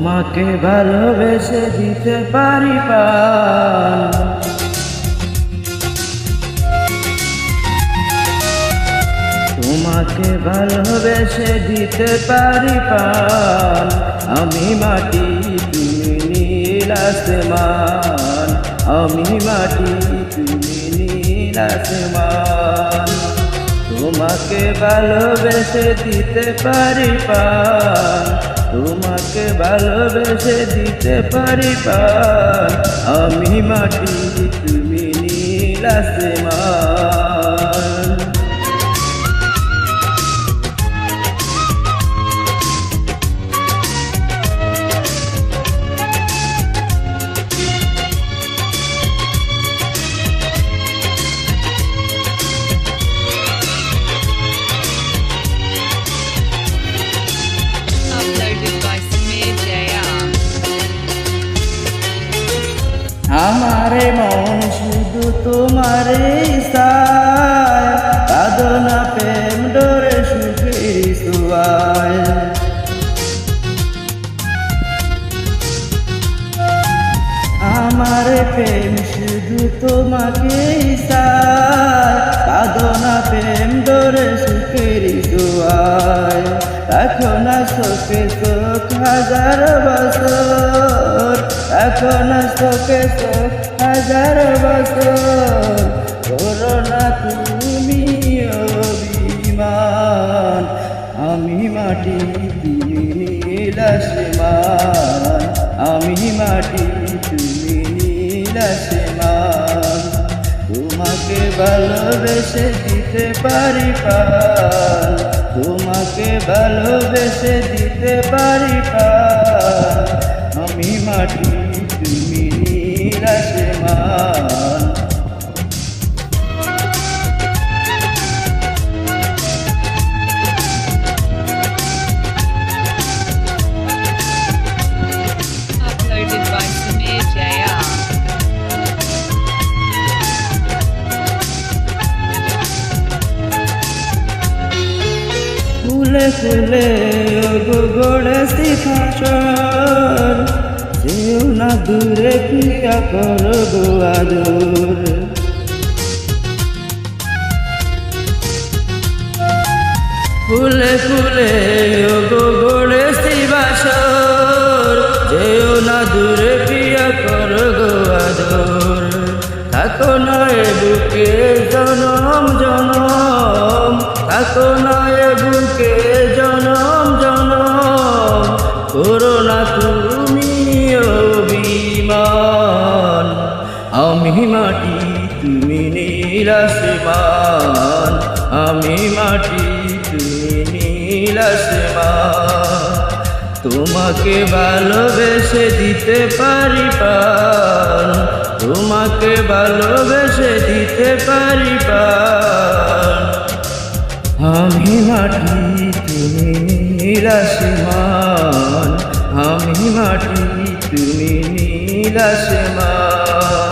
তোমাকে ভালোবেসে দিতে পারি তোমাকে ভালোবেসে দিতে পারি পান আমি মাটি তুমি নীল আসমান। আমি মাটি তুমি নীল আসমান। তোমাকে ভালোবেসে দিতে পারি পান তোমাকে ভালোবেসে দিতে পারি আমি মাটি তুমি নীল আসমান আমারে মন শুধু তোমারে সাধনা, প্রেম, ডরে সুখে সুয়ায় আমার প্রেম শুধু তোমাকে সাধনা, প্রেম, ডরে সুখের সুয়ায় রাখো না শোকে শোক হাজার বছর। রাখো না শোকে শোক হাজার বছর। করো না তুমি অভিমান, আমি মাটি তুমি নীল আসমান, আমি মাটি তুমি নীল আসমান। তোমাকে ভালোবেসে দিতে পারি পান তোমাকে ভালোবেসে দিতে পারি আমি মাটি তুমি নীল আসমান ফুলে গড়েছি ফাঁসর যেও না দূরে ক্রিয়া কর গোয়াদুর ফুলে ফুলে গড়েছি বাসর যেও না দূরে ক্রিয়া কর গোয়াদুর থাকো নয় বুকে জনম জনম। থাকো তুমি অভিমান, আমি মাটি, তুমি নীল আসমান আমি মাটি, তুমি নীল আসমান তোমাকে ভালোবেসে দিতে পারি পান, তোমাকে ভালোবেসে দিতে পারি পান। আমি মাটি, তুমি নীল আসমান আমি মাটি তুমি নীল আসমান।